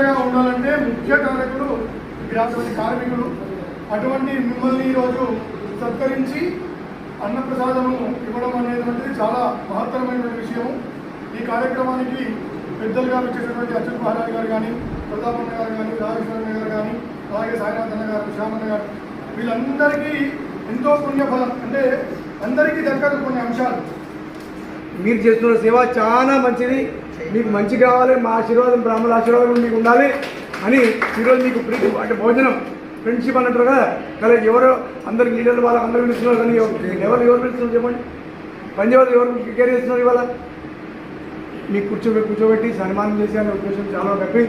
ఐక్యతగా ఉండాలంటే ముఖ్య కార్యకులు ఇలాంటి కార్మికులు అటువంటి మిమ్మల్ని ఈరోజు సత్కరించి అన్నప్రసాదము ఇవ్వడం అనేటువంటిది చాలా మహత్తరమైన విషయం ఈ కార్యక్రమానికి పెద్దలుగా వచ్చేటటువంటి అచ్యుత్ మహారాజ్ గారు కానీ ప్రతాపన్న గారు కానీ రాజేశ్వరన్న గారు కానీ అలాగే సాయినాథ్ అన్న గారు శ్యామన్న గారు వీళ్ళందరికీ ఎంతో పుణ్యఫలం. అంటే అందరికీ దక్కదు కొన్ని అంశాలు. మీరు చేస్తున్న సేవ చాలా మంచిది. మీకు మంచి కావాలి మా ఆశీర్వాదం బ్రాహ్మణ ఆశీర్వాదం మీకు ఉండాలి అని ఈరోజు మీకు ప్రీతి అంటే భోజనం. ఫ్రెండ్షిప్ అన్నట్టు కదా కదా ఎవరో అందరికి లీడర్లు వాళ్ళకి అందరూ పిలుస్తున్నారు కానీ ఎవరు ఎవరు పిలుస్తున్నారు చెప్పండి? పంజాబ్ ఎవరు కేర్ చేస్తున్నారు ఇవాళ? మీకు కూర్చోబెట్టి కూర్చోబెట్టి సన్మానం చేసే అనే ఉద్దేశం చాలా గట్టి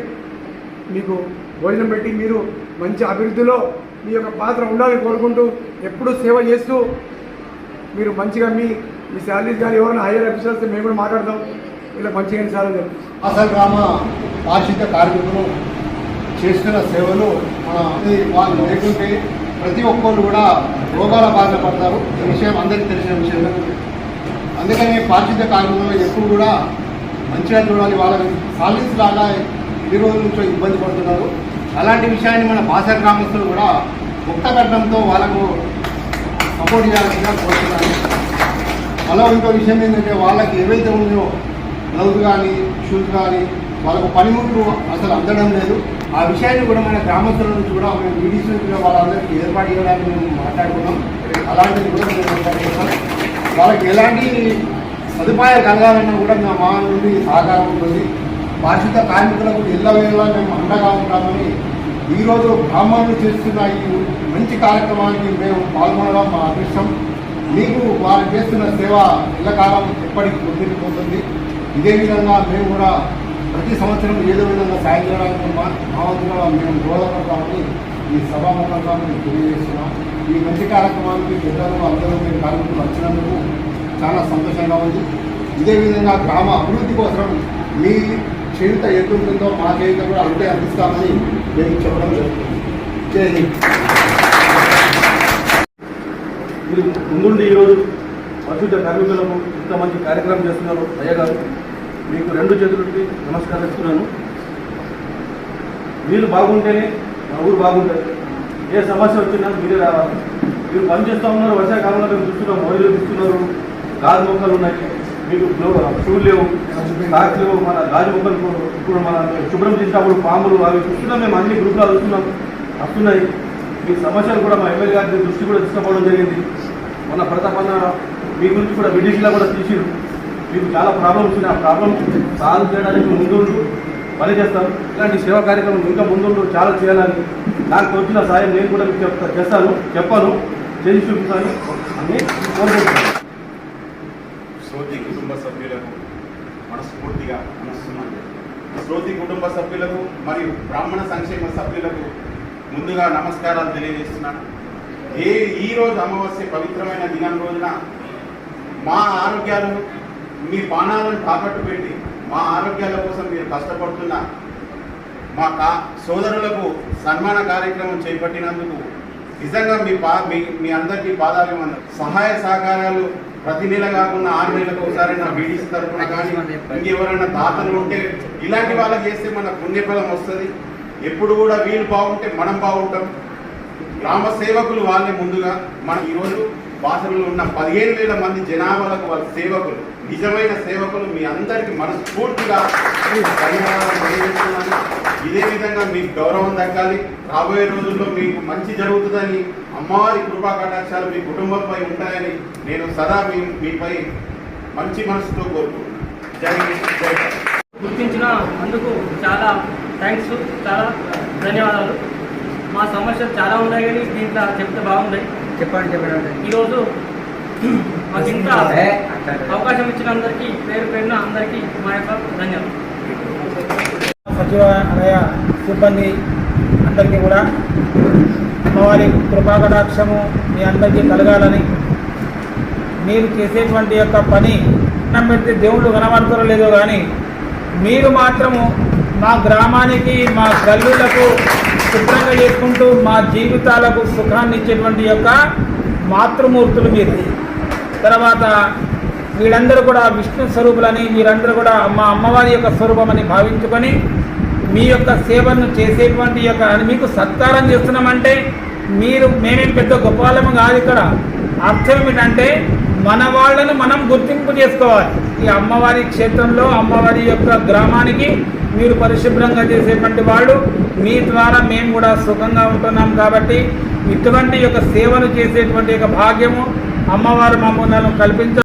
మీకు భోజనం పెట్టి మీరు మంచి అభివృద్ధిలో మీ యొక్క పాత్ర ఉండాలని కోరుకుంటూ ఎప్పుడూ సేవ చేస్తూ మీరు మంచిగా మీ మీ శాలరీస్ కానీ ఎవరైనా హైయర్ అఫీసర్స్ మేము కూడా మాట్లాడదాం. ఇలా మంచిగా సార్ అసలు గ్రామ పారిశుద్ధ కార్మికులు చేస్తున్న సేవలు వాళ్ళు లేకుంటే ప్రతి ఒక్కరు కూడా రోగాల బాధ పడతారు. ఈ విషయం అందరికీ తెలిసిన విషయం అందుకని పారిశుద్ధ కార్మికులు ఎప్పుడు కూడా మంచిగా చూడాలి. వాళ్ళకి సాలీస్ లాగా ఈ రోజు నుంచో ఇబ్బంది పడుతున్నారు. అలాంటి విషయాన్ని మన బాసర గ్రామస్తులు కూడా ముక్త కట్టడంతో వాళ్ళకు సపోర్ట్ చేయాల్సిందిగా కోరుతున్నాను. అలా ఇంకో విషయం ఏంటంటే వాళ్ళకి ఏవైతే ఉందో గ్లౌజ్ కానీ షూస్ కానీ వాళ్ళకు పనిముట్లు అసలు అందడం లేదు. ఆ విషయాన్ని కూడా మన గ్రామస్తుల నుంచి కూడా మేము వీడియోస్ వాళ్ళందరికీ ఏర్పాటు చేయడానికి మేము మాట్లాడుకున్నాం. అలాంటిది కూడా మేము చేస్తాం వాళ్ళకి ఎలాంటి సదుపాయాలు కలగాలన్నా కూడా మా మా నుండి సహకారం ఉంటుంది. పారిశుద్ధ కార్మికులకు ఎల్లవేళలా మేము అండగా ఉంటామని ఈరోజు బ్రాహ్మణులు చేస్తున్న ఈ మంచి కార్యక్రమానికి మేము పాల్గొనడం మా అదృష్టం. మీకు వారు చేస్తున్న సేవ కాలం ఎప్పటికీ పొందిపోతుంది. ఇదే విధంగా మేము కూడా ప్రతి సంవత్సరం ఏదో విధంగా సాయం చేయడానికి మా వంతుగా మేము దోహదపడతామని ఈ సభాముఖంగా మేము తెలియజేస్తున్నాం. ఈ మంచి కార్యక్రమానికి పెద్దలు అందరూ మీరు కార్మికులు వచ్చినందుకు చాలా సంతోషంగా ఉంది. ఇదే విధంగా గ్రామ అభివృద్ధి కోసం మీ చేయుత ఎదుగుతుందో మా చేయుత కూడా అంతే అందిస్తామని మేము చెప్పడం జరుగుతుంది. జై హింద్. ముందుండి ఈరోజు పరిశుద్ధ కార్మికులకు ఇంత మంచి కార్యక్రమం చేస్తున్నారు అయ్యగారు మీకు రెండు చేతులకి నమస్కారం ఇస్తున్నాను మీరు బాగుంటేనే మా ఊరు బాగుంటుంది. ఏ సమస్య వచ్చినా మీరే రావాలి. మీరు పనిచేస్తూ ఉన్నారు వర్షాకాలంలో మేము చూస్తున్నాం మొయిలు ఇస్తున్నారు గాజు మొక్కలు ఉన్నాయి. మీకు షూలు లేవు సాక్స్ లేవు మన గాజు మొక్కలు ఇప్పుడు మన శుభ్రం చేసినప్పుడు పాములు అవి చూస్తున్నాం మేము అన్ని గ్రూపులు చూస్తున్నాం వస్తున్నాయి. మీ సమస్యలు కూడా మా ఎమ్మెల్యే గారి దృష్టి కూడా తీసుకుపోవడం జరిగింది. మొన్న ప్రతాపన్న మీ గురించి కూడా విడిషిలా కూడా తీసిరు. మీకు చాలా ప్రాబ్లమ్స్ ఉన్నాయి. ఆ ప్రాబ్లమ్ సాల్వ్ చేయడానికి ముందు పని చేస్తాం ఇలాంటి సేవా కార్యక్రమం ఇంకా ముందు చాలా చేయాలని. నాకు వచ్చిన సాయం నేను కూడా మీకు చెప్తా చేస్తాను చెప్పాను చేసి చూపిస్తాను. అని కోరుకుంటున్నాను. శ్రోతి కుటుంబ సభ్యులకు మనస్ఫూర్తిగా నమస్తున్నాను శ్రోతి కుటుంబ సభ్యులకు మరియు బ్రాహ్మణ సంక్షేమ సభ్యులకు ముందుగా నమస్కారాలు తెలియజేస్తున్నాను. ఏ ఈ రోజు అమావాస్య పవిత్రమైన దినం రోజున మా ఆరోగ్యాలు మీ బాణాలను తాకట్టు పెట్టి మా ఆరోగ్యాల కోసం మీరు కష్టపడుతున్న మా కా సోదరులకు సన్మాన కార్యక్రమం చేపట్టినందుకు నిజంగా మీ పా మీ మీ అందరికీ పాదాభివందనం. సహాయ సహకారాలు ప్రతి నెల కాకుండా ఆరు నెలలకు ఒకసారి నా బీడీసీ తరఫున కానీ ఇంకెవరైనా దాతలు ఉంటే ఇలాంటి వాళ్ళకి చేస్తే మన పుణ్యఫలం వస్తుంది. ఎప్పుడు కూడా వీళ్ళు బాగుంటే మనం బాగుంటాం. గ్రామ సేవకులు వాళ్ళే ముందుగా. మనం ఈరోజు బాసరలో ఉన్న పదిహేను వేల మంది జనాభాలకు వాళ్ళ సేవకులు నిజమైన సేవకులు మీ అందరికీ మనస్ఫూర్తిగా ఇదే విధంగా మీకు గౌరవం దక్కాలి రాబోయే రోజుల్లో మీకు మంచి జరుగుతుందని అమ్మవారి కృపా కటాక్షాలు మీ కుటుంబంపై ఉంటాయని నేను సదా మీ మీపై మంచి మనసుతో కోరుకుంటున్నాను. గుర్తించిన అందుకు చాలా థ్యాంక్స్ చాలా ధన్యవాదాలు. మా సమస్యలు చాలా ఉన్నాయి కానీ దీంట్లో చెప్తే బాగున్నాయి చెప్పండి చెప్పండి. ఈరోజు మాకు ఇంత అవకాశం ఇచ్చిన అందరికీ పేరు పేరున అందరికీ మా యొక్క ధన్యవాదాలు. సచివాలయ సిబ్బంది అందరికీ కూడా అమ్మవారి కృపాకటాక్షము మీ అందరికీ కలగాలని మీరు చేసేటువంటి యొక్క పని అన్నం పెడితే దేవుళ్ళు కనబడతారో లేదో కానీ మీరు మాత్రము మా గ్రామానికి మా గల్లులకు శుభ్రంగా చేసుకుంటూ మా జీవితాలకు సుఖాన్ని ఇచ్చేటువంటి యొక్క మాతృమూర్తులు మీరు తర్వాత వీళ్ళందరూ కూడా విష్ణు స్వరూపులని వీరందరూ కూడా మా అమ్మవారి యొక్క స్వరూపమని భావించుకొని మీ యొక్క సేవను చేసేటువంటి యొక్క మీకు సత్కారం చేస్తున్నామంటే మీరు మేమేం పెద్ద గొప్పవాళ్ళము కాదు ఇక్కడ. అర్థం ఏమిటంటే మన వాళ్ళను మనం గుర్తింపు చేసుకోవాలి. ఈ అమ్మవారి క్షేత్రంలో అమ్మవారి యొక్క గ్రామానికి మీరు పరిశుభ్రంగా చేసేటువంటి వాళ్ళు మీ ద్వారా మేము కూడా సుఖంగా ఉంటున్నాం కాబట్టి ఇటువంటి యొక్క సేవలు చేసేటువంటి యొక్క భాగ్యము అమ్మవారు మమ్మల్ని కల్పించ